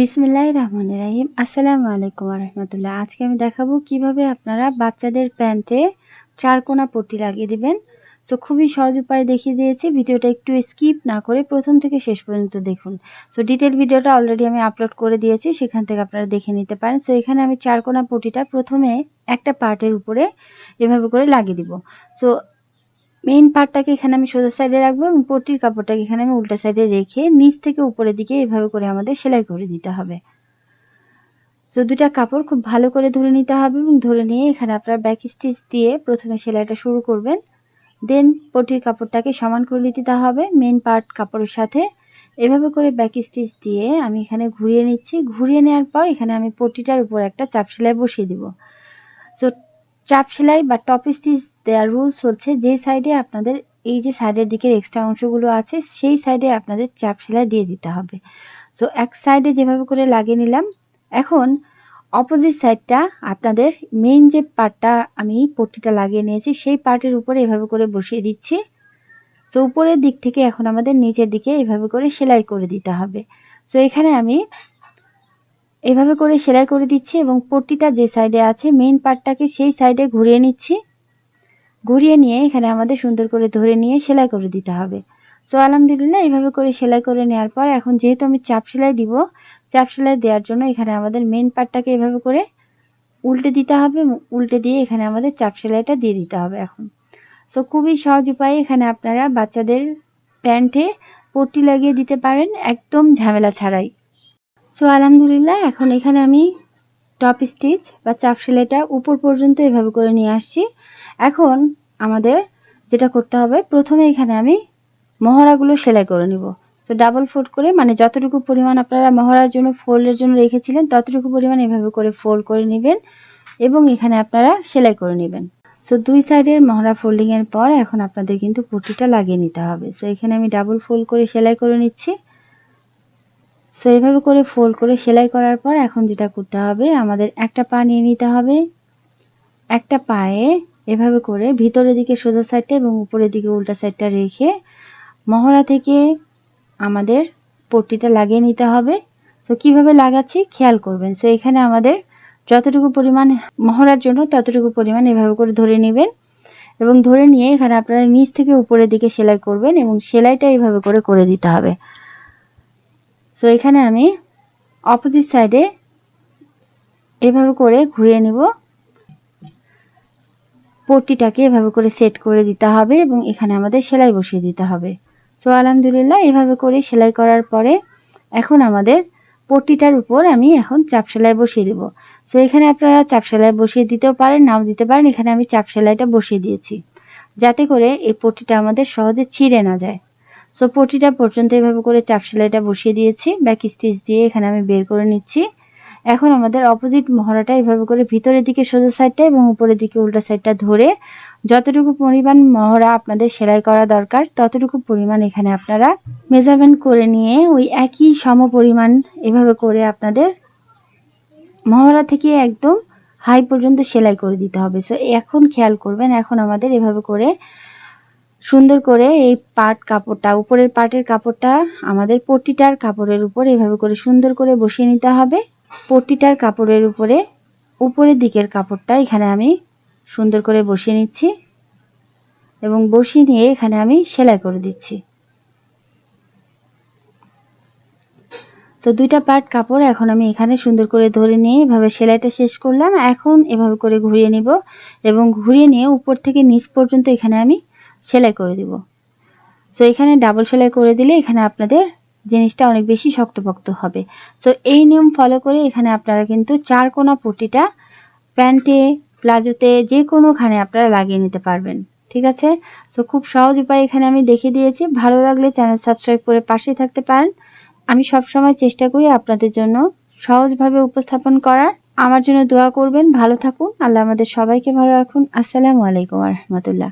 বিসমিল্লাহ রহমান রাহিম। আসসালামু আলাইকুম রহমতুল্লাহ আজকে আমি দেখাবো কীভাবে আপনারা বাচ্চাদের প্যান্টে চারকোনা পট্টি লাগিয়ে দিবেন। সো, খুবই সহজ উপায় দেখিয়ে দিয়েছি। ভিডিওটা একটু স্কিপ না করে প্রথম থেকে শেষ পর্যন্ত দেখুন। সো ডিটেল ভিডিওটা অলরেডি আমি আপলোড করে দিয়েছি। সেখান থেকে আপনারা দেখে নিতে পারেন। সো, এখানে আমি চারকোনা পটিটা প্রথমে একটা পার্টের উপরে এভাবে করে লাগিয়ে দিব। সো মেইন পার্টটাকে এখানে আমি সোজা সাইডে রাখব এবং পটির কাপড়টাকে এখানে আমি উল্টা সাইডে রেখে নিচ থেকে উপরের দিকে এভাবে করে আমাদের সেলাই করে দিতে হবে। তো দুটা কাপড় খুব ভালো করে ধরে নিতে হবে এবং ধরে নিয়ে এখানে আপনারা ব্যাক স্টিচ দিয়ে প্রথমে সেলাইটা শুরু করবেন। দেন পটির কাপড়টাকে সমান করে দিতে হবে মেন পার্ট কাপড়ের সাথে। এভাবে করে ব্যাক স্টিচ দিয়ে আমি এখানে ঘুরিয়ে নিচ্ছি। ঘুরিয়ে নেওয়ার পর এখানে আমি পটিটার উপর একটা চাপ সেলাই বসিয়ে দিব। সো চাপ সেলাই বা টপ স্টিচ দেওয়ার রুলস হচ্ছে যে সাইডে আপনাদের এই যে সাইডের দিকের এক্সট্রা অংশগুলো আছে, সেই সাইডে আপনাদের চাপ সেলাই দিয়ে দিতে হবে। সো এক সাইডে যেভাবে করে লাগিয়ে নিলাম, এখন অপোজিট সাইডটা আপনাদের মেইন যে পার্টটা আমি পট্টিটা লাগিয়ে নিয়েছি, সেই পার্টের উপরে এভাবে করে বসিয়ে দিচ্ছি। সো উপরের দিক থেকে এখন আমাদের নিচের দিকে এভাবে করে সেলাই করে দিতে হবে। সো এখানে আমি এভাবে করে সেলাই করে দিচ্ছি এবং পট্টিটা যে সাইডে আছে মেইন পার্টটাকে সেই সাইডে ঘুরিয়ে নিচ্ছি। ঘুরিয়ে নিয়ে এখানে আমাদের সুন্দর করে ধরে নিয়ে সেলাই করে দিতে হবে। সো আলহামদুলিল্লাহ এইভাবে করে সেলাই করে নেওয়ার পর এখন যেহেতু আমি চাপ সেলাই দিব, চাপ সেলাই দেওয়ার জন্য এখানে আমাদের মেন পার্টটাকে এভাবে করে উল্টে দিতে হবে উল্টে দিয়ে এখানে আমাদের চাপ সেলাইটা দিয়ে দিতে হবে এখন। সো খুবই সহজ উপায়ে, এখানে আপনারা বাচ্চাদের প্যান্টে পট্টি লাগিয়ে দিতে পারেন, একদম ঝামেলা ছাড়াই। সো আলহামদুলিল্লাহ, এখন এখানে আমি টপ স্টিচ বা চাপ সেলাইটা উপর পর্যন্ত এভাবে করে নিয়ে আসছি। এখন আমাদের যেটা করতে হবে, প্রথমে এখানে আমি মহড়াগুলো সেলাই করে নিব। তো ডাবল ফোল্ড করে মানে যতটুকু পরিমাণ আপনারা মহড়ার জন্য ফোল্ডের জন্য রেখেছিলেন, ততটুকু পরিমাণ এভাবে করে ফোল্ড করে নেবেন এবং এখানে আপনারা সেলাই করে নেবেন। সো দুই সাইডের মহড়া ফোল্ডিংয়ের পর এখন আপনাদের কিন্তু পুটিটা লাগিয়ে নিতে হবে। সো এখানে আমি ডাবল ফোল্ড করে সেলাই করে নিচ্ছি। সো এইভাবে করে ফোল্ড করে সেলাই করার পর এখন যেটা করতে হবে, আমাদের একটা পা নিয়ে নিতে হবে। একটা পায়ে এভাবে করে ভিতরের দিকে সোজা সাইডটা এবং উপরের দিকে উল্টা সাইডটা রেখে মহড়া থেকে আমাদের পট্টিটা লাগিয়ে নিতে হবে। তো কীভাবে লাগাচ্ছি খেয়াল করবেন। সো এখানে আমাদের যতটুকু পরিমাণ মহড়ার জন্য ততটুকু পরিমাণ এভাবে করে ধরে নেবেন এবং ধরে নিয়ে এখানে আপনারা নিচ থেকে উপরের দিকে সেলাই করবেন এবং সেলাইটা এইভাবে করে করে দিতে হবে। সো এখানে আমি অপোজিট সাইডে এভাবে করে ঘুরিয়ে নিব। পট্টিটাকে এভাবে করে সেট করে দিতে হবে এবং এখানে আমাদের সেলাই বসিয়ে দিতে হবে। সো আলহামদুলিল্লাহ, এভাবে করে সেলাই করার পরে এখন আমাদের পট্টিটার উপর আমি এখন চাপ সেলাই বসিয়ে দেব। সো এখানে আপনারা চাপ সেলাই বসিয়ে দিতেও পারেন, নাও দিতে পারেন। এখানে আমি চাপ সেলাইটা বসিয়ে দিয়েছি। যাতে করে এই পট্টিটা আমাদের সহজে ছিঁড়ে না যায়। সো পট্টিটা পর্যন্ত এভাবে করে চাপ সেলাইটা বসিয়ে দিয়েছি। ব্যাক স্টিচ দিয়ে এখানে আমি বের করে নিচ্ছি। এখন আমাদের অপোজিট মহড়াটা এভাবে করে ভিতরের দিকে সোজা সাইডটা এবং উপরের দিকে উল্টা সাইডটা ধরে যতটুকু পরিমাণ মহড়া আপনাদের সেলাই করা দরকার, ততটুকু পরিমাণ এখানে আপনারা মেজারমেন্ট করে নিয়ে ওই একই সম পরিমাণ এভাবে করে আপনাদের মহড়া থেকে একদম হাই পর্যন্ত সেলাই করে দিতে হবে। সো এখন খেয়াল করবেন, এখন আমাদের এভাবে করে সুন্দর করে এই পাট কাপড়টা, উপরের পাটের কাপড়টা, আমাদের পট্টিটার কাপড়ের উপর এভাবে করে সুন্দর করে বসিয়ে নিতে হবে। পট্টিটার কাপড়ের উপরে, উপরের দিকের কাপড়টা এখানে আমি সুন্দর করে বসিয়ে নিচ্ছি এবং বসিয়ে নিয়ে এখানে আমি সেলাই করে দিচ্ছি। তো দুইটা পার্ট কাপড় এখন আমি এখানে সুন্দর করে ধরে নিয়ে এভাবে সেলাইটা শেষ করলাম। এখন এভাবে করে ঘুরিয়ে নিব এবং ঘুরিয়ে নিয়ে উপর থেকে নিচ পর্যন্ত এখানে আমি সেলাই করে দিব। সো এখানে ডাবল সেলাই করে দিলে এখানে আপনাদের জিনিসটা অনেক বেশি শক্তপোক্ত হবে। সো এই নিয়ম ফলো করে এখানে আপনারা কিন্তু চার কোনা পটিটা প্যান্টে, প্লাজোতে যে কোনোখানে আপনারা লাগিয়ে নিতে পারবেন। ঠিক আছে? সো খুব সহজ উপায় এখানে আমি দেখিয়ে দিয়েছি। ভালো লাগলে চ্যানেল সাবস্ক্রাইব করে পাশেই থাকতে পারেন। আমি সব সময় চেষ্টা করি আপনাদের জন্য সহজভাবে উপস্থাপন করার। আমার জন্য দোয়া করবেন। ভালো থাকুন। আল্লাহ আমাদের সবাইকে ভালো রাখুন। আসসালামু আলাইকুম রহমতুল্লাহ।